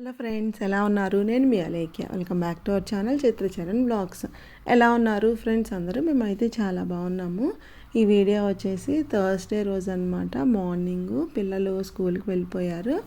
Hello friends ఎలా ఉన్నారు? నేను మీ Alekhya. Welcome back to our channel Chitracharan vlogs. ఎలా ఉన్నారు ఫ్రెండ్స్ అందరూ? మేమైతే చాలా బాగున్నాము. ఈ వీడియో వచ్చేసి థర్స్డే రోజు అనమాట మార్నింగ్ పిల్లలు స్కూల్కి వెళ్ళిపోయారు.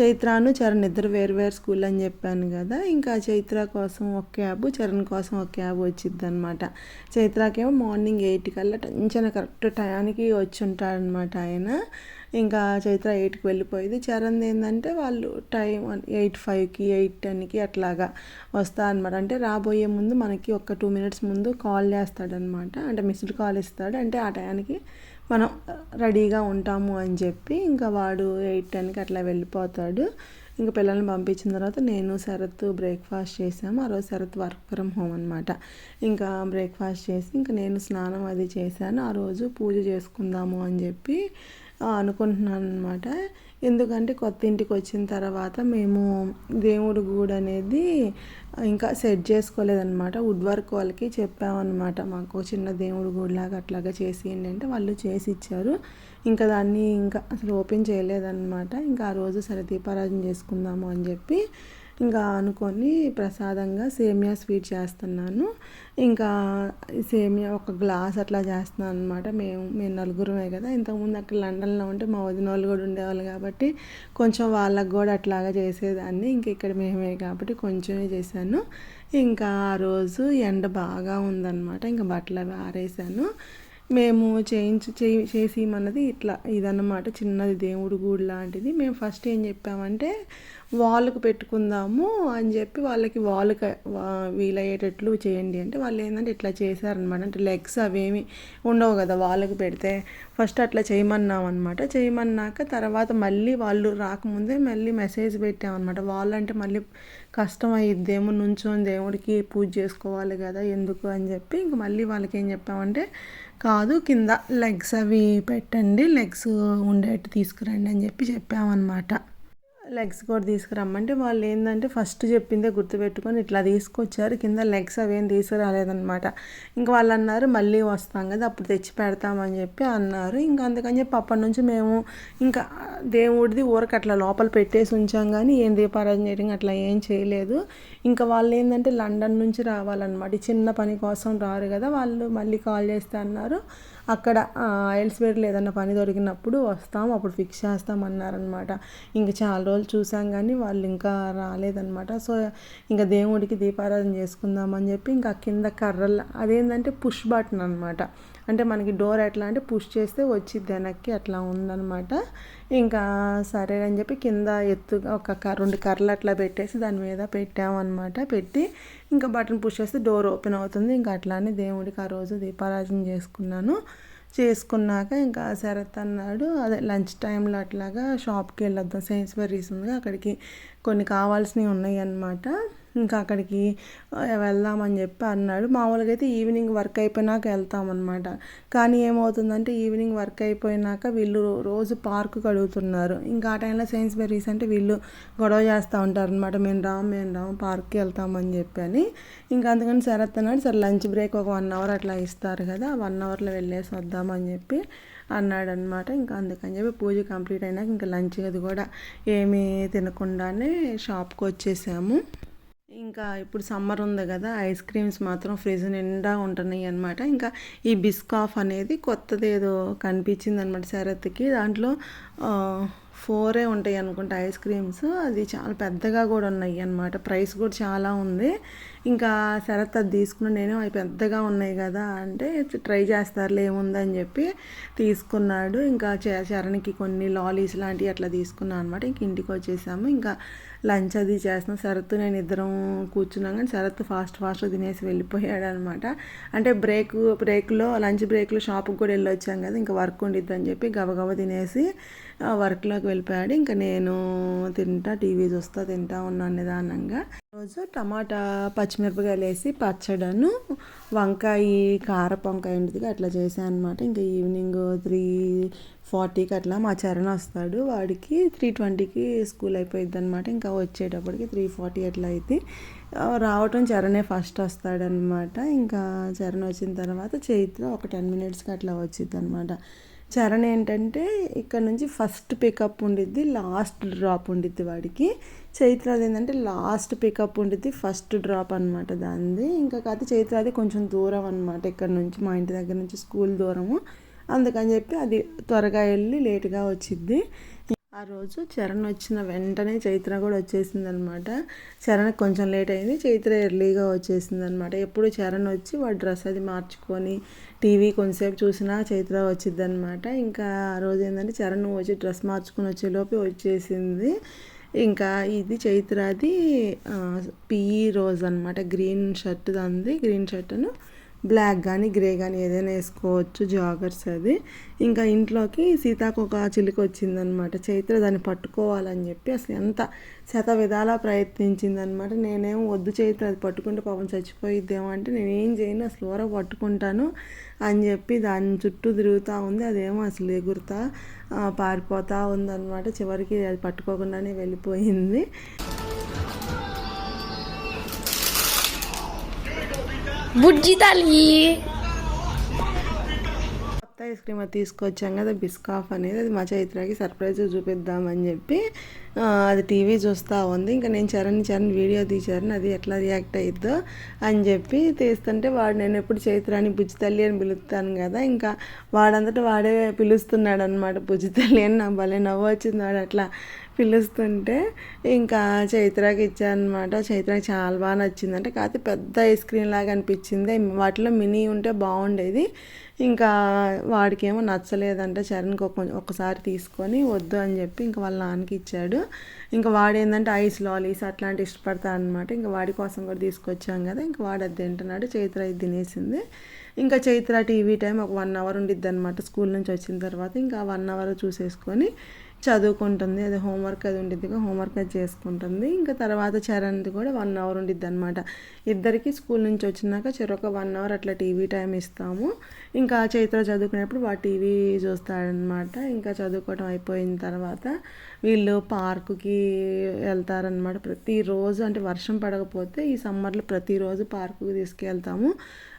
చైత్రాను చరణ్ ఇద్దరు వేరు వేరు స్కూల్ అని చెప్పాను కదా. ఇంకా చైత్ర కోసం ఒక క్యాబ్ చరణ్ కోసం ఒక క్యాబ్ వచ్చింది అనమాట చైత్రాకేమో మార్నింగ్ ఎయిట్ కల్లా టెన్షన్ కరెక్ట్ టయానికి వచ్చి ఉంటాడనమాట ఆయన. ఇంకా చైత్ర ఎయిట్కి వెళ్ళిపోయింది. చరణ్ ఏంటంటే వాళ్ళు టైం ఎయిట్ ఫైవ్కి ఎయిట్ టెన్కి అట్లాగా వస్తా అనమాట అంటే రాబోయే ముందు మనకి ఒక టూ మినిట్స్ ముందు కాల్ చేస్తాడనమాట అంటే మిస్డ్ కాల్ ఇస్తాడు. అంటే ఆ టయానికి మనం రెడీగా ఉంటాము అని చెప్పి ఇంకా వాడు ఎయిట్ టెన్కి అట్లా వెళ్ళిపోతాడు. ఇంకా పిల్లల్ని పంపించిన తర్వాత నేను శరత్ బ్రేక్ఫాస్ట్ చేసాము. ఆ రోజు శరత్ వర్క్ ఫ్రమ్ హోమ్ అనమాట ఇంకా బ్రేక్ఫాస్ట్ చేసి ఇంకా నేను స్నానం అది చేశాను. ఆ రోజు పూజ చేసుకుందాము అని చెప్పి అనుకుంటున్నాను అనమాట ఎందుకంటే కొత్త ఇంటికి వచ్చిన తర్వాత మేము దేవుడు గూడు అనేది ఇంకా సెట్ చేసుకోలేదన్నమాట. వుడ్ వర్క్ వాళ్ళకి చెప్పామన్నమాట మాకు చిన్న దేవుడి గుడిలాగా అట్లాగా చేసి అంటే వాళ్ళు చేసి ఇచ్చారు ఇంకా దాన్ని ఇంకా అసలు ఓపెన్ చేయలేదన్నమాట. ఇంకా ఆ రోజు సరే దీపారాజన చేసుకుందాము అని చెప్పి ఇంకా అనుకొని ప్రసాదంగా సేమియా స్వీట్ చేస్తున్నాను. ఇంకా సేమియా ఒక గ్లాస్ అట్లా చేస్తున్నాను అనమాట మేము మేము నలుగురమే కదా. ఇంతకుముందు అక్కడ లండన్లో ఉంటే మా వదిన వాళ్ళు కూడా ఉండేవాళ్ళు కాబట్టి కొంచెం వాళ్ళకు కూడా అట్లాగా చేసేదాన్ని. ఇంక ఇక్కడ మేమే కాబట్టి కొంచెమే చేశాను. ఇంకా ఆ రోజు ఎండ బాగా ఉందన్నమాట. ఇంకా బట్టలు అవి ఆరేసాను. మేము చేయించి చేసి అన్నది ఇట్లా ఇదన్నమాట. చిన్నది దేవుడు గుడి లాంటిది. మేము ఫస్ట్ ఏం చెప్పామంటే వాళ్ళకు పెట్టుకుందాము అని చెప్పి వాళ్ళకి వాళ్ళకి వీలయ్యేటట్లు చేయండి అంటే వాళ్ళు ఏంటంటే ఇట్లా చేశారనమాట అంటే లెగ్స్ అవేమి ఉండవు కదా వాళ్ళకు పెడితే. ఫస్ట్ అట్లా చేయమన్నాం అనమాట చేయమన్నాక తర్వాత మళ్ళీ వాళ్ళు రాకముందే మళ్ళీ మెసేజ్ పెట్టామన్నమాట. వాళ్ళంటే మళ్ళీ కష్టం అయ్యిద్దేమో నుంచొని దేవుడికి పూజ చేసుకోవాలి కదా ఎందుకు అని చెప్పి ఇంక మళ్ళీ వాళ్ళకి ఏం చెప్పామంటే కాదు కింద లెగ్స్ అవి పెట్టండి లెగ్స్ ఉండేట్టు తీసుకురండి అని చెప్పి చెప్పామన్నమాట. లెగ్స్ కూడా తీసుకురమ్మంటే వాళ్ళు ఏంటంటే ఫస్ట్ చెప్పిందే గుర్తుపెట్టుకొని ఇట్లా తీసుకొచ్చారు కింద లెగ్స్ అవేం తీసుకురాలేదనమాట ఇంక వాళ్ళు అన్నారు మళ్ళీ వస్తాం కదా అప్పుడు తెచ్చి పెడతామని చెప్పి అన్నారు. ఇంకా అందుకని చెప్పి అప్పటి నుంచి మేము ఇంకా దేవుడిది ఊరకు అట్లా లోపల పెట్టేసి ఉంచాం కానీ ఏం దీపారాధన చేయడం అట్లా ఏం చేయలేదు. ఇంకా వాళ్ళు ఏంటంటే లండన్ నుంచి రావాలన్నమాట. చిన్న పని కోసం రారు కదా వాళ్ళు మళ్ళీ కాల్ చేస్తే అన్నారు. అక్కడ ఎల్స్వేర్లో ఏదన్నా పని దొరికినప్పుడు వస్తాం అప్పుడు ఫిక్స్ చేస్తాం అన్నారనమాట ఇంకా చాలా రోజులు చూసాం కానీ వాళ్ళు ఇంకా రాలేదనమాట సో ఇంకా దేవుడికి దీపారాధన చేసుకుందామని చెప్పి ఇంకా కింద కర్రలు అదేంటంటే పుష్ బటన్ అనమాట అంటే మనకి డోర్ ఎట్లా అంటే పుష్ చేస్తే వచ్చి వెనక్కి అట్లా ఉందనమాట ఇంకా సరే అని చెప్పి కింద ఎత్తుగా ఒక రెండు కర్రలు అట్లా పెట్టేసి దాని మీద పెట్టామన్నమాట. పెట్టి ఇంకా బటన్ పుష్ చేస్తే డోర్ ఓపెన్ అవుతుంది. ఇంకా అట్లానే దేవుడికి ఆ రోజు దీపారాజన చేసుకున్నాను. చేసుకున్నాక ఇంకా శరత్ అన్నాడు అదే లంచ్ టైంలో అట్లాగా షాప్కి వెళ్ళొద్దాం. సైన్స్బరీస్ ఉందిగా అక్కడికి కొన్ని కావాల్సినవి ఉన్నాయి అన్నమాట. ఇంకా అక్కడికి వెళ్దామని చెప్పి అన్నాడు. మామూలుగా అయితే ఈవినింగ్ వర్క్ అయిపోయినాక వెళ్తామన్నమాట. కానీ ఏమవుతుందంటే ఈవినింగ్ వర్క్ అయిపోయినాక వీళ్ళు రోజు పార్కు కడుగుతున్నారు. ఇంకా ఆ టైంలో సైన్స్ బెర్రీస్ అంటే వీళ్ళు గొడవ చేస్తూ ఉంటారు అనమాట మేము రాము మేము రాము పార్క్కి వెళ్తామని చెప్పి అని ఇంకా అందుకని శరత్ అన్నాడు సరే లంచ్ బ్రేక్ ఒక వన్ అవర్ అట్లా ఇస్తారు కదా వన్ అవర్లో వెళ్ళేసి వద్దామని చెప్పి అన్నాడు అనమాట ఇంకా అందుకని చెప్పి పూజ కంప్లీట్ అయినాక ఇంకా లంచ్ అది కూడా ఏమీ తినకుండానే షాప్కి వచ్చేసాము. ఇంకా ఇప్పుడు సమ్మర్ ఉంది కదా ఐస్ క్రీమ్స్ మాత్రం ఫ్రిడ్జ్ నిండా ఉంటున్నాయి అనమాట ఇంకా ఈ బిస్కాఫ్ అనేది కొత్తది ఏదో కనిపించింది అనమాట శరత్కి. దాంట్లో ఫోరే ఉంటాయి అనుకుంటా ఐస్ క్రీమ్స్. అది చాలా పెద్దగా కూడా ఉన్నాయి అనమాట ప్రైస్ కూడా చాలా ఉంది. ఇంకా శరత్ అది తీసుకుని నేను అవి పెద్దగా ఉన్నాయి కదా అంటే ట్రై చేస్తారులే ఏముందని చెప్పి తీసుకున్నాడు. ఇంకా చరణ్కి కొన్ని లాలీస్ లాంటివి అట్లా తీసుకున్నాను అనమాట ఇంక ఇంటికి వచ్చేసాము. ఇంకా లంచ్ అది చేస్తున్నాం. శరత్ నేను ఇద్దరం కూర్చున్నాం కానీ శరత్ ఫాస్ట్ ఫాస్ట్గా తినేసి వెళ్ళిపోయాడు అనమాట అంటే బ్రేక్ బ్రేక్లో లంచ్ బ్రేక్లో షాప్కి కూడా వెళ్ళొచ్చాం కదా. ఇంకా వర్క్ ఉండిద్దని చెప్పి గబగబ తినేసి వర్క్లోకి వెళ్ళిపోయాడు. ఇంకా నేను తింటా టీవీ చూస్తా తింటా ఉన్నాను నిదానంగా. రోజు టమాటా పచ్చిమిరపకాయలు వేసి పచ్చడను వంకాయ కారపు వంకాయ ఉంటుంది అట్లా చేశాను అనమాట ఇంకా ఈవినింగ్ త్రీ ఫార్టీకి అట్లా మా చరణ్ వస్తాడు. వాడికి త్రీ ట్వంటీకి స్కూల్ అయిపోయింది అనమాట ఇంకా వచ్చేటప్పటికి త్రీ ఫార్టీ అట్లా అయితే రావటం చరణే ఫస్ట్ వస్తాడనమాట ఇంకా చరణ్ వచ్చిన తర్వాత చైత్ర ఒక టెన్ మినిట్స్కి అట్లా వచ్చింది అనమాట చరణ్ ఏంటంటే ఇక్కడ నుంచి ఫస్ట్ పికప్ ఉండిద్ది లాస్ట్ డ్రాప్ ఉండిద్ది వాడికి. చైత్రాది ఏంటంటే లాస్ట్ పికప్ ఉండిద్ది ఫస్ట్ డ్రాప్ అనమాట దానిది. ఇంకా కాదు చైత్రాది కొంచెం దూరం అనమాట ఇక్కడ నుంచి మా ఇంటి దగ్గర నుంచి స్కూల్ దూరము. అందుకని చెప్పి అది త్వరగా వెళ్ళి లేటుగా వచ్చిద్ది. ఆ రోజు చరణ్ వచ్చిన వెంటనే చైత్ర కూడా వచ్చేసింది అనమాట చరణ్ కొంచెం లేట్ అయింది. చైత్ర ఎర్లీగా వచ్చేసింది అనమాట ఎప్పుడు చరణ్ వచ్చి వాడు డ్రెస్ అది మార్చుకొని టీవీ కొంతసేపు చూసినా చైత్ర వచ్చింది అనమాట ఇంకా ఆ రోజు ఏంటంటే చరణ్ వచ్చి డ్రెస్ మార్చుకొని వచ్చేలోపు వచ్చేసింది. ఇంకా ఇది చైత్రాది పిఈ రోజు అనమాట గ్రీన్ షర్ట్ అంది గ్రీన్ షర్ట్ను బ్లాక్ కానీ గ్రే కానీ ఏదైనా వేసుకోవచ్చు జాగర్స్ అది. ఇంకా ఇంట్లోకి సీతాకు ఒక చిలుక వచ్చిందనమాట. చైత్ర దాన్ని పట్టుకోవాలని చెప్పి అసలు ఎంత శత విధాలా ప్రయత్నించిందనమాట. నేనేమో వద్దు చైత్ర అది పట్టుకుంటే పాపం చచ్చిపోయిద్దేమో అంటే నేనేం చేయను అసలు ఊర పట్టుకుంటాను అని చెప్పి దాని చుట్టూ తిరుగుతూ ఉంది. అదేమో అసలు ఎగురుతా పారిపోతూ ఉందన్నమాట చివరికి అది పట్టుకోకుండానే వెళ్ళిపోయింది. బుజ్జి తల్లి. కొత్త ఐస్ క్రీమ్ అది తీసుకొచ్చాం కదా బిస్కాఫ్ అనేది. అది మా చైత్రకి సర్ప్రైజ్ చూపిద్దామని చెప్పి అది టీవీ చూస్తూ ఉంది. ఇంకా నేను చరణ్ చరణ్ వీడియో తీశాను. అది ఎట్లా రియాక్ట్ అయిద్దో అని చెప్పి తీస్తుంటే వాడు నేను ఎప్పుడు చైత్రాని బుజ్జి తల్లి అని పిలుస్తాను కదా. ఇంకా వాడంతటా వాడే పిలుస్తున్నాడు అనమాట బుజ్జి తల్లి అని. నాకు భలే నవ్వు వచ్చింది వాడు అట్లా. పిలుస్తుంటే ఇంకా చైత్రాకి ఇచ్చానమాట. చైత్రాకి చాలా బాగా నచ్చింది అంటే కాకపోతే పెద్ద ఐస్ క్రీమ్ లాగా అనిపించింది. వాటిలో మినీ ఉంటే బాగుండేది. ఇంకా వాడికేమో నచ్చలేదంటే. చరణ్కి ఒక ఒకసారి తీసుకొని వద్దు అని చెప్పి ఇంకా వాళ్ళ నాన్నకి ఇచ్చాడు. ఇంకా వాడు ఏంటంటే ఐస్ లాలీస్ అట్లాంటి ఇష్టపడతాడు అనమాట ఇంకా వాడి కోసం కూడా తీసుకొచ్చాం కదా. ఇంకా వాడు అది తింటున్నాడు. చైత్ర ఇది తినేసింది. ఇంకా చైత్ర టీవీ టైం ఒక వన్ అవర్ ఉండిద్ది అనమాట స్కూల్ నుంచి వచ్చిన తర్వాత. ఇంకా వన్ అవర్ చూసేసుకొని చదువుకుంటుంది అది హోంవర్క్ అది ఉండిద్దిగా హోంవర్క్ అది చేసుకుంటుంది. ఇంకా తర్వాత చరణ్ది కూడా వన్ అవర్ ఉండిద్ది అనమాట ఇద్దరికి స్కూల్ నుంచి వచ్చినాక చెరొక వన్ అవర్ అట్లా టీవీ టైం ఇస్తాము. ఇంకా చైత్ర చదువుకునేప్పుడు వాడు టీవీ చూస్తాడనమాట ఇంకా చదువుకోవడం అయిపోయిన తర్వాత వీళ్ళు పార్కుకి వెళ్తారనమాట ప్రతిరోజు అంటే వర్షం పడకపోతే ఈ సమ్మర్లో ప్రతిరోజు పార్కుకి తీసుకెళ్తాము.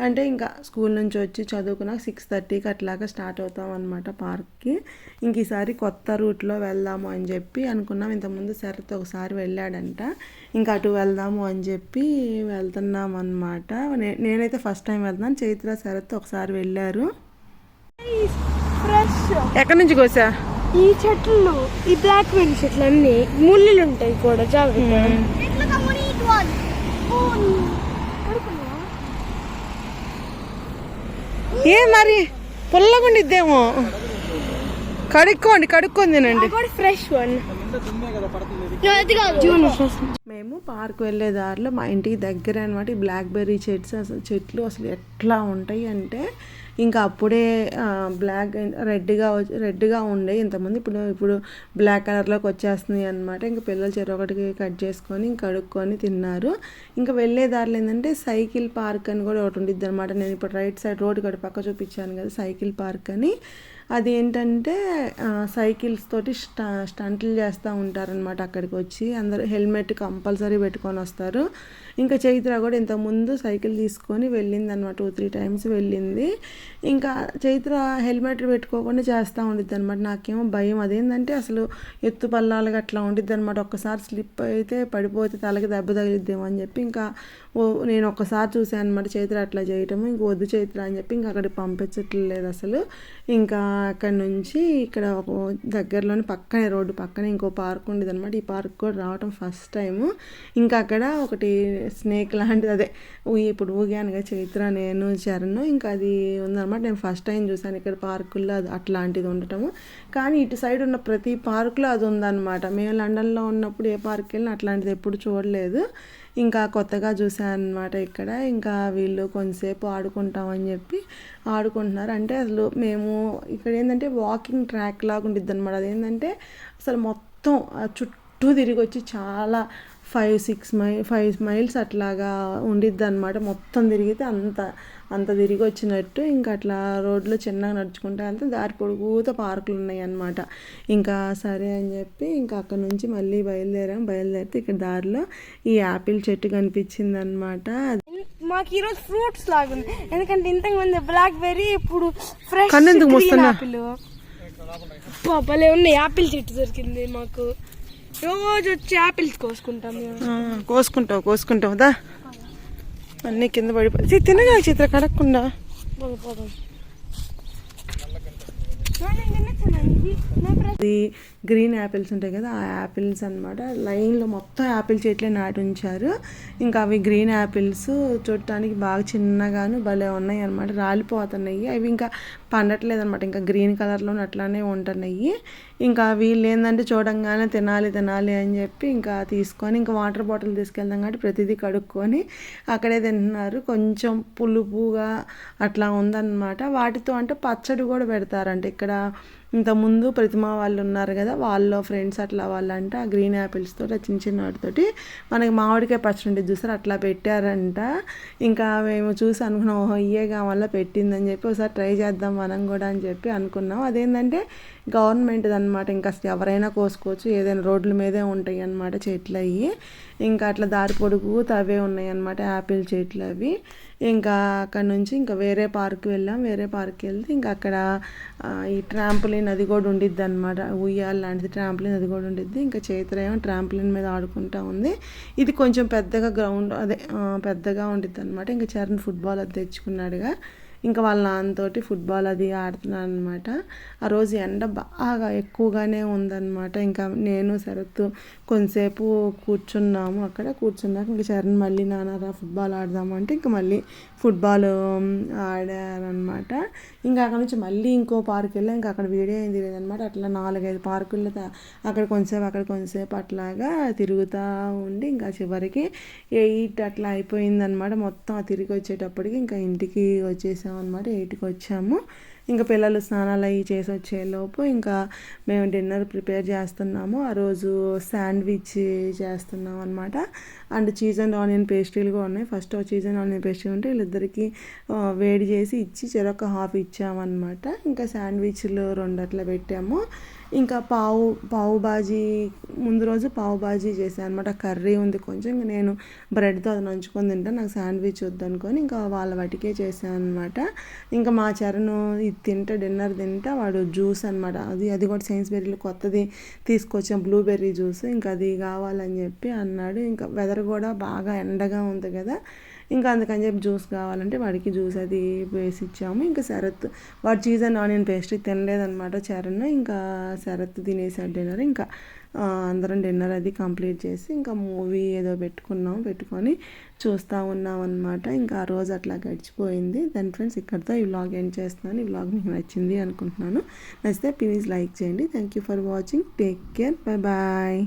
అంటే ఇంకా స్కూల్ నుంచి వచ్చి చదువుకున్నాక సిక్స్ థర్టీకి అట్లాగా స్టార్ట్ అవుతాం అనమాట పార్క్కి. ఇంక ఈసారి కొత్త రూట్లో వెళ్దాము అని చెప్పి అనుకున్నాం. ఇంతకుముందు శరత్ ఒకసారి వెళ్ళాడంట. ఇంకా అటు వెళ్దాము అని చెప్పి వెళ్తున్నాం అనమాట నేనైతే ఫస్ట్ టైం వెళ్తున్నాను. చైత్ర శరత్ ఒకసారి వెళ్ళారు. ఎక్కడి నుంచి కోసా? ఈ చెట్లు ఈ బ్లాక్ బెర్రీ చెట్లు అన్ని ముళ్ళులు ఉంటాయి కూడా జాగ్రత్త. ఏ మరి? పుల్లగుండిద్దేమో. కడుక్కోండి కడుక్కొని తినండి. ఫ్రెష్ వన్ మేము పార్క్ వెళ్ళే దారిలో మా ఇంటికి దగ్గర అనమాట ఈ బ్లాక్బెర్రీ చెట్స్ అసలు చెట్లు అసలు ఎట్లా ఉంటాయి అంటే ఇంకా అప్పుడే బ్లాక్ రెడ్గా రెడ్గా ఉండే. ఇంతమంది ఇప్పుడు ఇప్పుడు బ్లాక్ కలర్లోకి వచ్చేస్తున్నాయి అనమాట ఇంకా పిల్లలు చెరొకటికి కట్ చేసుకొని ఇంకా కడుక్కొని తిన్నారు. ఇంకా వెళ్ళే దారిలో ఏంటంటే సైకిల్ పార్క్ అని కూడా ఒకటి ఉండిద్ది అనమాట నేను ఇప్పుడు రైట్ సైడ్ రోడ్ కడ పక్క చూపించాను కదా సైకిల్ పార్క్ అని. అది ఏంటంటే సైకిల్స్ తోటి స్ట స్టంట్లు చేస్తూ ఉంటారనమాట అక్కడికి వచ్చి. అందరూ హెల్మెట్ కంపల్సరీ పెట్టుకొని వస్తారు. ఇంకా చైత్ర కూడా ఇంతకుముందు సైకిల్ తీసుకొని వెళ్ళింది అనమాట టూ త్రీ టైమ్స్ వెళ్ళింది. ఇంకా చైత్ర హెల్మెట్ పెట్టుకోకుండా చేస్తూ ఉండిద్ది అనమాట నాకేమో భయం. అదేంటంటే అసలు ఎత్తు పల్లాలుగా అట్లా ఉండిద్ది అనమాట ఒక్కసారి స్లిప్ అయితే పడిపోతే తలకి దెబ్బ తగిలిద్దేమో అని చెప్పి ఇంకా నేను ఒక్కసారి చూసాను అనమాట చైత్ర అట్లా చేయటము. ఇంక వద్దు చైత్ర అని చెప్పి ఇంకా అక్కడికి పంపించట్లేదు అసలు. ఇంకా అక్కడ నుంచి ఇక్కడ ఒక దగ్గరలోని పక్కనే రోడ్డు పక్కనే ఇంకో పార్క్ ఉండేది అనమాట ఈ పార్క్ కూడా రావటం ఫస్ట్ టైము. ఇంకా అక్కడ ఒకటి స్నేక్ లాంటిది అదే ఊ- ఇప్పుడు ఊగానుగా చైత్ర నేను చరణ్. ఇంకా అది ఉందన్నమాట. నేను ఫస్ట్ టైం చూసాను ఇక్కడ పార్కుల్లో అది అట్లాంటిది ఉండటము. కానీ ఇటు సైడ్ ఉన్న ప్రతి పార్కులో అది ఉందన్నమాట. మేము లండన్లో ఉన్నప్పుడు ఏ పార్క్ వెళ్ళినా అట్లాంటిది ఎప్పుడు చూడలేదు. ఇంకా కొత్తగా చూసాను అనమాట ఇక్కడ. ఇంకా వీళ్ళు కొంతసేపు ఆడుకుంటామని చెప్పి ఆడుకుంటున్నారు. అంటే అసలు మేము ఇక్కడ ఏంటంటే వాకింగ్ ట్రాక్ లాగా ఉండిద్ది అనమాట అదేంటంటే అసలు మొత్తం చుట్టూ తిరిగి వచ్చి చాలా five six my five miles అట్లాగా ఉండిద్ది అనమాట మొత్తం తిరిగితే అంత అంత తిరిగి వచ్చినట్టు ఇంకా అట్లా రోడ్లో చిన్నగా నడుచుకుంటూ వెళ్తే దారి పొడుగుత పార్కులు ఉన్నాయి అన్నమాట ఇంకా సరే అని చెప్పి ఇంకా అక్కడ నుంచి మళ్ళీ బయలుదేరాం. బయలుదేరితే ఇక్కడ దారిలో ఈ యాపిల్ చెట్టు కనిపించింది అనమాట మాకు ఈ రోజు ఫ్రూట్స్ లాగుంది. ఎందుకంటే ఇంతకు ముందు బ్లాక్ బెర్రీ ఇప్పుడు ఫ్రెష్ భలే ఉన్నాయి. యాపిల్ చెట్టు దొరికింది మాకు. రోజు వచ్చి యాపిల్స్ కోసుకుంటాం కోసుకుంటావు కోసుకుంటావు. దా. అన్నీ కింద పడిపోయి తినగా చిత్ర కడగకుండా ఇది గ్రీన్ యాపిల్స్ ఉంటాయి కదా ఆ యాపిల్స్ అనమాట లైన్లో మొత్తం యాపిల్ చెట్లే నాటి ఉంచారు. ఇంకా అవి గ్రీన్ యాపిల్స్ చూడటానికి బాగా చిన్నగాను భలే ఉన్నాయి అనమాట రాలిపోతున్నాయి. అవి ఇంకా పండట్లేదు అనమాట ఇంకా గ్రీన్ కలర్లో అట్లానే ఉంటున్నాయి. ఇంకా వీళ్ళు ఏంటంటే చూడంగానే తినాలి తినాలి అని చెప్పి ఇంకా తీసుకొని ఇంకా వాటర్ బాటిల్ తీసుకెళ్దాం కాబట్టి ప్రతిదీ కడుక్కొని అక్కడే తింటున్నారు. కొంచెం పులుపుగా అట్లా ఉందన్నమాట. వాటితో అంటే పచ్చడి కూడా పెడతారంట. ఇక్కడ ఇంతకుముందు ప్రతిమ వాళ్ళు ఉన్నారు కదా వాళ్ళ ఫ్రెండ్స్ అట్లా వాళ్ళంట ఆ గ్రీన్ యాపిల్స్ తోటి చిన్న చిన్న వాటితోటి మనకి మామిడికాయ పచ్చడి ఉంటుంది చూసారు అట్లా పెట్టారంట. ఇంకా మేము చూసి అనుకున్నాం ఓహో ఇయే వల్ల పెట్టిందని చెప్పి ఒకసారి ట్రై చేద్దాం మనం కూడా అని చెప్పి అనుకున్నాం. అదేంటంటే గవర్నమెంట్ అనమాట ఇంకా అసలు ఎవరైనా కోసుకోవచ్చు ఏదైనా రోడ్ల మీదే ఉంటాయి అన్నమాట చెట్లు అవి ఇంకా అట్లా దారి పొడుగు అవే ఉన్నాయి అన్నమాట యాపిల్ చెట్లు అవి ఇంకా అక్కడ నుంచి ఇంకా వేరే పార్క్ వెళ్ళాం. వేరే పార్క్ వెళ్తే ఇంకా అక్కడ ఈ ట్రాంపులిన్ అది కూడా ఉండిద్ది అనమాట ఉయ్యాల లాంటిది ట్రాంపులిన్ అది కూడా ఉండిద్ది. ఇంకా చైత్ర ట్రాంపులిన్ మీద ఆడుకుంటా ఉంది. ఇది కొంచెం పెద్దగా గ్రౌండ్ అదే పెద్దగా ఉండిద్ది అనమాట ఇంకా చరణ్ ఫుట్బాల్ అది తెచ్చుకున్నాడుగా. ఇంకా వాళ్ళ నాన్నతోటి ఫుట్బాల్ అది ఆడుతున్నాను అనమాట ఆ రోజు ఎండ బాగా ఎక్కువగానే ఉందన్నమాట. ఇంకా నేను శరత్ కొంతసేపు కూర్చున్నాము అక్కడ. కూర్చున్నాక ఇంకా చరణ్ మళ్ళీ నాన్న ఫుట్బాల్ ఆడదాము అంటే ఇంకా మళ్ళీ ఫుట్బాల్ ఆడారనమాట ఇంకా అక్కడ నుంచి మళ్ళీ ఇంకో పార్క్ వెళ్ళాం. ఇంకా అక్కడ వీడియో ఏం తెలియదనమాట అట్లా నాలుగైదు పార్కుల్లో అక్కడ కొంతసేపు అక్కడ కొంతసేపు అట్లాగా తిరుగుతూ ఉండి ఇంకా చివరికి ఎయిట్ అట్లా అయిపోయిందనమాట మొత్తం తిరిగి వచ్చేటప్పటికి ఇంకా ఇంటికి వచ్చేసాం. అనమాట ఎయిట్కి వచ్చాము. ఇంకా పిల్లలు స్నానాలు అవి చేసి వచ్చేలోపు ఇంకా మేము డిన్నర్ ప్రిపేర్ చేస్తున్నాము. ఆ రోజు శాండ్విచ్ చేస్తున్నాం అనమాట అండ్ చీజ్ అండ్ ఆనియన్ పేస్ట్రీలు కూడా ఉన్నాయి. First cheese and onion pastry ఉంటే వీళ్ళిద్దరికి వేడి చేసి ఇచ్చి చెరొక హాఫ్ ఇచ్చామన్నమాట. ఇంకా శాండ్విచ్లు రెండు అట్లా పెట్టాము. ఇంకా పావు పావు బాజీ ముందు రోజు పావు బాజీ చేశాను అనమాట కర్రీ ఉంది కొంచెం ఇంకా నేను బ్రెడ్తో అది నంచుకొని తింటా. నాకు శాండ్విచ్ వద్దనుకొని ఇంకా వాళ్ళ వాటికే చేశాను అనమాట ఇంకా మా చరణ్ ఇది తింటా డిన్నర్ తింటా వాడు జ్యూస్ అనమాట అది అది కూడా సైన్స్ బెర్రీలో కొత్తది తీసుకొచ్చాం. Blueberry juice. ఇంకా అది కావాలని చెప్పి అన్నాడు. ఇంకా వెదర్ కూడా బాగా ఎండగా ఉంది కదా. ఇంకా అందుకని చెప్పి జ్యూస్ కావాలంటే వాడికి జ్యూస్ అది వేసి ఇచ్చాము. ఇంకా శరత్ వాడు చీజ్ అండ్ ఆనియన్ పేస్ట్రీ తినలేదనమాట చరణ్. ఇంకా శరత్ తినేసాడు డిన్నర్ ఇంకా అందరం డిన్నర్ అది కంప్లీట్ చేసి ఇంకా మూవీ ఏదో పెట్టుకున్నాం పెట్టుకొని చూస్తూ ఉన్నాం అనమాట ఇంకా ఆ రోజు అట్లా గడిచిపోయింది. దాని ఫ్రెండ్స్ ఇక్కడితో ఈ వ్లాగ్ ఎండ్ చేస్తున్నాను. ఈ వ్లాగ్ మీకు నచ్చింది అనుకుంటున్నాను. నచ్చితే ప్లీజ్ లైక్ చేయండి. Thank you for watching take care bye bye